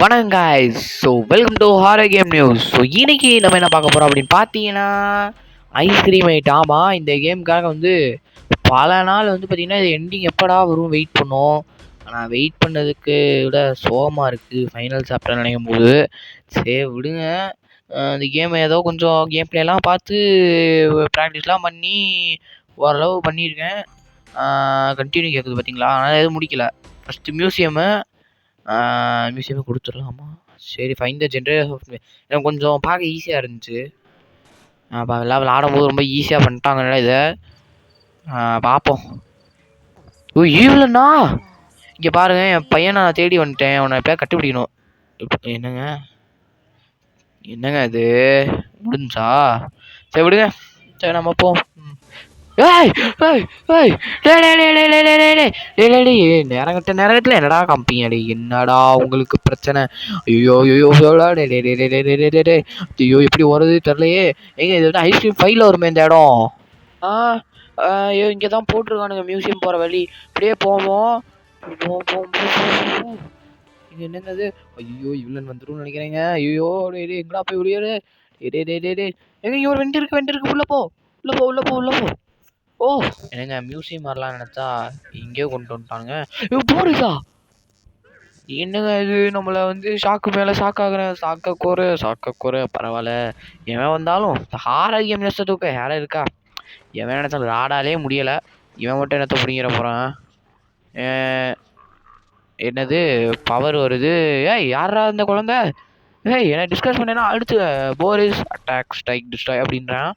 வணக்கம் guys. So welcome to horror game news so இன்னைக்கு நம்ம என்ன பார்க்க போகிறோம் அப்படின்னு பார்த்தீங்கன்னா ஐஸ்கிரீம் ஐட் ஆமாம் இந்த கேமுக்காக வந்து பல நாள் வந்து பார்த்தீங்கன்னா இது எண்டிங் எப்படா வரும் வெயிட் பண்ணோம். ஆனால் வெயிட் பண்ணதுக்கு விட சோகமாக இருக்குது ஃபைனல் சாப்பிட்ட நினைக்கும் போது. சரி விடுங்க. அந்த இந்த கேம் ஏதோ கொஞ்சம் கேம் பிளேலாம் பார்த்து ப்ராக்டிஸ்லாம் பண்ணி ஓரளவு பண்ணியிருக்கேன். கண்டினியூ கேட்குது பார்த்தீங்களா? ஆனால் எதுவும் முடிக்கல. ஃபஸ்ட்டு மியூசியமு மியூசியமே கொடுத்துடலாமா? சரி ஃபைன் த ஜென்ரேட் எனக்கு கொஞ்சம் பார்க்க ஈஸியாக இருந்துச்சு. அப்போ எல்லாம் விளாடும்போது ரொம்ப ஈஸியாக பண்ணிட்டாங்கல்ல இதை? பார்ப்போம். ஓ ஈவிலண்ணா இங்கே பாருங்க என் பையனை நான் தேடி வந்துட்டேன். அவனை எப்பயா கண்டுபிடிக்கணும் என்னங்க? என்னங்க இது? முடிஞ்சா சரி விடுங்க. சரி நம்ம போ நேரங்கட்ட நேரங்கட்டில் என்னடா காமிப்பீங்க என்னடா உங்களுக்கு பிரச்சனை ஐயோ ஐயோ ஐயோ எப்படி வர்றது தெரிலையே எங்க இது வந்து ஐஸ்கிரீம் ஃபைல வருமே இந்த இடம் ஆ ஐயோ இங்கே தான் போட்டிருக்கானுங்க மியூசியம் போகிற வழி இப்படியே போவோம் இங்கே என்னது ஐயோ இவ்வளோ வந்துடும் நினைக்கிறேங்க ஐயோ டே எங்கடா போய் விடியாரு டே டே டே டே டே எங்க இங்கே ஒரு வெண்டி இருக்கு வெண்டி உள்ளே போ உள்ளே போ உள்ளே போ உள்ளே போ ஓ. என்னங்க மியூசியம் வரலாம் நினச்சா இங்கே கொண்டு வந்துட்டானுங்க. ஐயோ என்னங்க இது? நம்மளை வந்து ஷாக்கு மேலே ஷாக் ஆகுறேன் சாக்க கோரு சாக்க கோரு பரவாயில்ல. எவன் வந்தாலும் ஆரோக்கியம் ஹாரர் நஷ்டத்துக்கு யாரும் இருக்கா? எவன் நினச்சாலும் ராடாலே முடியலை. இவன் மட்டும் என்னத்த பிடிங்கிற போகிறான் என்னது? பவர் வருது. ஏய் யாரா இந்த குழந்தை? ஏய் என்ன டிஸ்கஸ் பண்ணேன்னா அடுத்து போரிஸ் அட்டாக் ஸ்ட்ரைக் டிஸ்ட்ராய் அப்படின்றான்.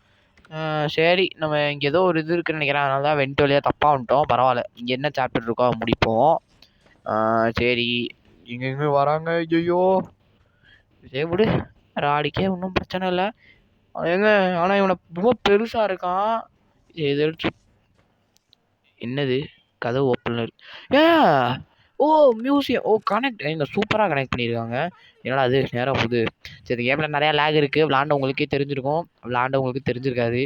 சரி நம்ம இங்கே ஏதோ ஒரு இது இருக்குன்னு நினைக்கிறேன். அதனால தான் வழியாக தப்பாக வந்துட்டோம். பரவாயில்ல. இங்கே என்ன சாப்டர் இருக்கோ அதை முடிப்போம். சரி. இங்கே இங்கே வராங்க? ஐயோ சரி விடு. ராடிக்கே ஒன்றும் பிரச்சனை இல்லை. ஏங்க ஆனால் இவனை ரொம்ப பெருசாக இருக்கான். இதை எடுத்து என்னது? கதவு ஓப்பனில் ஏ ஓ மியூசியம் ஓ கனெக்ட் இந்த சூப்பராக கனெக்ட் பண்ணியிருக்காங்க என்னடா அது நேராக போகுது. சரி இந்த கேமில் நிறையா லேக் இருக்குது விளாண்டவங்களுக்கே தெரிஞ்சிருக்கும். விளாண்டவங்களுக்கு தெரிஞ்சிருக்காது.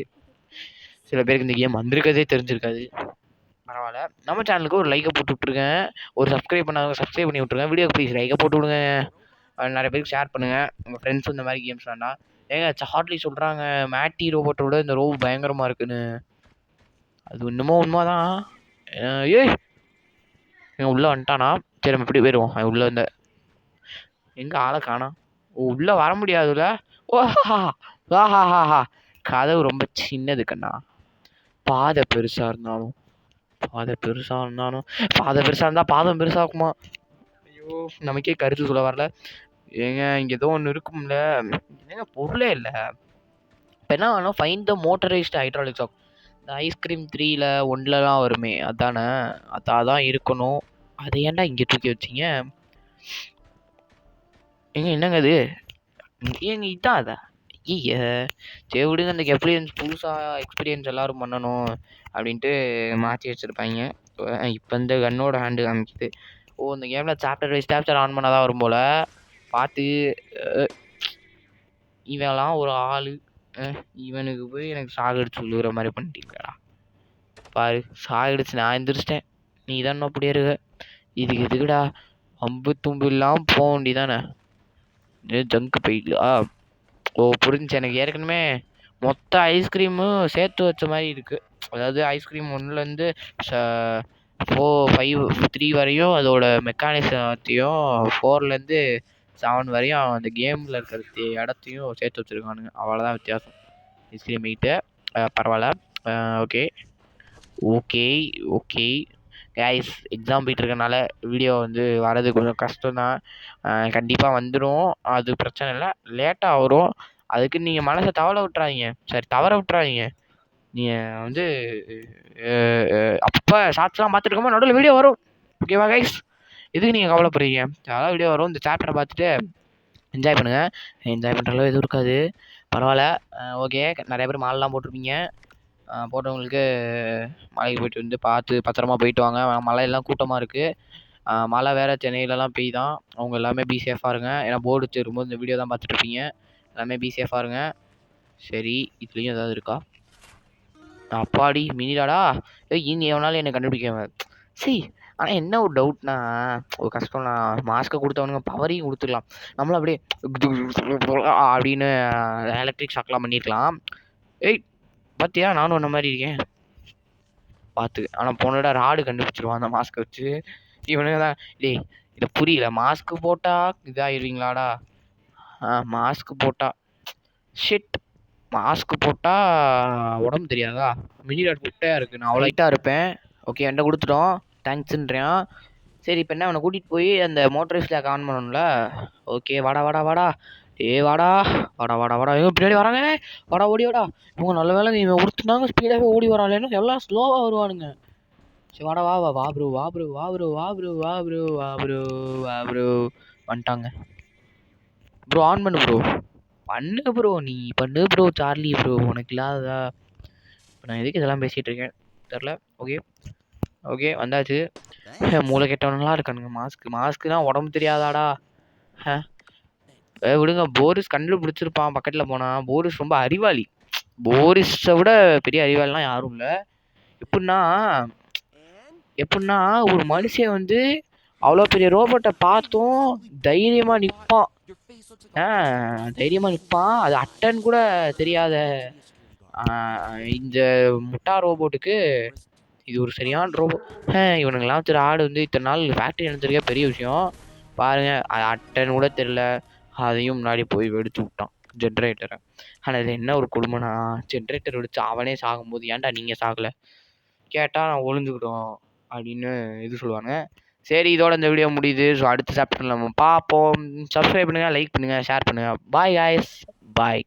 சில பேருக்கு இந்த கேம் வந்திருக்கதே தெரிஞ்சிருக்காது. பரவாயில்ல. நம்ம சேனலுக்கு ஒரு லைக்கை போட்டு விட்ருங்க ஒரு சப்ஸ்கிரைப் பண்ணாதவங்க சப்ஸ்கிரைப் பண்ணி விட்ருங்க வீடியோ ப்ளீஸ் லைக்கை போட்டு விடுங்க. நிறைய பேருக்கு ஷேர் பண்ணுங்கள் உங்கள் ஃப்ரெண்ட்ஸும் இந்த மாதிரி கேம்ஸ் வேண்டாம் ஏங்க சார்ட்லி சொல்கிறாங்க மேட்டி ரோபோட்டோட விட இந்த ரோபோ பயங்கரமாக இருக்குன்னு. அது இன்னமும் உண்மை தான் ஏய் இவன் உள்ளே வந்துட்டானா? சரி நம்ம இப்படி போயிடுவோம் அவன் உள்ளே வந்த எங்கே ஆளை காணோம் ஓ உள்ளே வர முடியாதுல்ல? ஓ ஹா ஹா கதவு ரொம்ப சின்னது கண்ணா. பாதை பெருசாக இருந்தாலும். பாதை பெருசாக இருந்தாலும். பாதை பெருசாக இருந்தால் பாதம் பெருசாக இருக்குமா? ஐயோ நமக்கே கருத்து சொல்ல வரல. ஏங்க இங்கே ஏதோ ஒன்று இருக்கும்ல. ஏங்க பொருளே இல்லை. இப்போ என்ன வேணும் fine the motorised hydraulic shock இந்த ஐஸ்கிரீம் த்ரீயில் ஒன்லலாம் வருமே. அதானே? அதான் தான் இருக்கணும். அதை ஏன்டா இங்கே தூக்கி வச்சீங்க? ஏங்க என்னங்க அது ஏங்க இதான் அதா? ஐய சரி விடுங்க அந்த எக்ஸ்பீரியன்ஸ் புதுசாக எக்ஸ்பீரியன்ஸ் எல்லாரும் பண்ணணும் அப்படின்ட்டு மாற்றி வச்சுருப்பாங்க. இப்போ இந்த கன்னோட ஹேண்டு காமிக்குது. ஓ இந்த கேமில் சாப்டர் வைஸ் சாப்டர் ஆன் பண்ணால் தான் வரும் போல். பார்த்து இவெல்லாம் இவன்லாம் ஒரு ஆள். இவனுக்கு போய் எனக்கு சாகடிச்சு விழுகிற மாதிரி பண்ணிட்டீங்களா பாரு சாகடிச்சு நான் எந்திரிச்சிட்டேன். நீ தான் அப்படியே இருக்க. இதுக்கு எதுக்குடா? அம்பு தும்பு இல்லாமல் போக வேண்டியதானே? ஜங்கு போயிடலா ஓ புரிஞ்சுச்சு. எனக்கு ஏற்கனவே மொத்த ஐஸ்கிரீமும் சேர்த்து வச்ச மாதிரி இருக்குது அதாவது ஐஸ்கிரீம் ஒன்றுலேருந்து ஃபோர் ஃபைவ் த்ரீ வரையும் அதோட மெக்கானிசத்தையும் ஃபோர்லேருந்து செவன் வரையும் அந்த கேமில் இருக்கிற இடத்தையும் சேர்த்து வச்சுருக்கானுங்க. அவ்வளோதான் வித்தியாசம். ஐஸ்கிரீம் மீட்டு பரவாயில்ல. ஓகே ஓகே ஓகே கேஸ் எக்ஸாம் போயிட்டு இருக்கனால வீடியோ வந்து வர்றது கொஞ்சம் கஷ்டம்தான். கண்டிப்பாக வந்துடும் அது பிரச்சனை இல்லை. லேட்டாக வரும். அதுக்கு நீங்கள் மனசை தவற விட்றாதீங்க சரி தவற விட்றாதீங்க நீங்கள் வந்து அப்போ ஷார்ட்ஸ்லாம் பார்த்துட்டு நடுவில் வீடியோ வரும். ஓகேவா கைஸ் எதுக்கு நீங்கள் கவலைப்படுறீங்க? அதான் வீடியோ வரும் இந்த சாப்டரை பார்த்துட்டு என்ஜாய் பண்ணுங்கள் என்ஜாய் பண்ணுற அளவு எதுவும் இருக்காது. பரவாயில்ல. ஓகே நிறைய பேர் மாலெலாம் போட்டிருப்பீங்க. போட்டவங்களுக்கு மலைக்கு போயிட்டு வந்து பார்த்து பத்திரமா போயிட்டு வாங்க. மலையெல்லாம் கூட்டமாக இருக்குது மழை வேறு சென்னையிலலாம் பெய்தான் அவங்க எல்லாமே பி சேஃபாக இருங்க. ஏன்னா போர்டு வச்சிருக்கும்போது இந்த வீடியோ தான் பார்த்துட்ருப்பீங்க எல்லாமே பி சேஃபாக இருங்க. சரி இதுலேயும் ஏதாவது இருக்கா? அப்பாடி மினிடாடா? ஏய் இனி எவனாலும் என்னை கண்டுபிடிக்க சி ஆனால் என்ன ஒரு டவுட்னா ஒரு கஷ்டம்னா மாஸ்க்கை கொடுத்தவனுங்க பவரையும் கொடுத்துக்கலாம் நம்மளும் அப்படியே அப்படின்னு எலக்ட்ரிக் ஷாக்லாம் பண்ணியிருக்கலாம் ஏய் பார்த்தியா நானும் அந்த மாதிரி இருக்கேன். பார்த்து ஆனால் போனோட ராடு கண்டுபிடிச்சிருவான் அந்த மாஸ்க்கை வச்சு. இவனுங்க தான் டேய் இதை புரியல. மாஸ்க்கு போட்டால் இதாகிடுவீங்களாடா மாஸ்க்கு போட்டால் ஷிட் மாஸ்க்கு போட்டால் உடம்பு தெரியாதா? மினி டாட் குட்டையாக இருக்குது நான் அவ்வளோ லைட்டாக இருப்பேன். ஓகே என்கிட்ட கொடுத்துட்டோம். தேங்க்ஸுன்றான் சரி இப்போ என்ன அவனை கூட்டிகிட்டு போய் அந்த மோட்டரைஸில் ஆன் பண்ணணும்ல? ஓகே வாடா வாடா வாடா. ஏ வாடா. வாடா வாடா வாடா. இவன் பின்னாடி வராங்க. வாடா ஓடி வாடா. இவங்க நல்ல வேலை நீ இவன் ஸ்பீடாகவே ஓடி வராங்களேன்னு எல்லாம் ஸ்லோவாக வருவானுங்க. சரி வாடா வா வா வா ப்ரோ வா ப்ரோ வா ப்ரோ வா ப்ரோ வா ப்ரோ வா ப்ரோ வா ப்ரோ வந்துட்டாங்க. ப்ரோ ஆன் பண்ணு ப்ரோ பண்ணு ப்ரோ நீ பண்ணு ப்ரோ சார்லி ப்ரோ உனக்கு இல்லாததா? இப்போ நான் எதுக்கு இதெல்லாம் பேசிகிட்டு இருக்கேன்? தெரில ஓகே ஓகே வந்தாச்சு. மூளை கெட்டவனுங்களாம் இருக்கானுங்க. மாஸ்க்கு மாஸ்க்கு தான் உடம்பு தெரியாதாடா. விடுங்க. போரிஸ் கண்டில் பிடிச்சிருப்பான் பக்கத்தில் போனால் போரிஸ் ரொம்ப அறிவாளி. போரிஸை விட பெரிய அறிவாளிலாம் யாரும் இல்லை. எப்படின்னா எப்படின்னா ஒரு மனுஷன் வந்து அவ்வளோ பெரிய ரோபோட்டை பார்த்தும் தைரியமாக நிற்பான் ஆ தைரியமாக நிற்பான் அது அட்டன் கூட தெரியாத இந்த முட்டா ரோபோட்டுக்கு இது ஒரு சரியான ரோபோ இவனுங்கெல்லாம் சரி ஆடு வந்து இத்தனை நாள் ஃபேக்ட்ரி நடந்திருக்கே பெரிய விஷயம். பாருங்கள் அது அட்டன் கூட தெரில அதையும் முன்னாடி போய் வெடிச்சு விட்டான் ஜென்ரேட்டரை ஆனால் இது என்ன ஒரு கொடுமைனா ஜென்ரேட்டர் வெடிச்சு அவனே சாகும்போது ஏன்டா நீங்கள் சாகலை? கேட்டால் நான் ஒளிஞ்சுக்கிட்டோம் அப்படின்னு இது சொல்லுவாங்க சரி இதோட இந்த வீடியோ முடியுது. ஸோ அடுத்த சாப்டர் நம்ம பார்ப்போம். சப்ஸ்கிரைப் பண்ணுங்கள் லைக் பண்ணுங்கள் ஷேர் பண்ணுங்கள் பாய் காய்ஸ் பாய்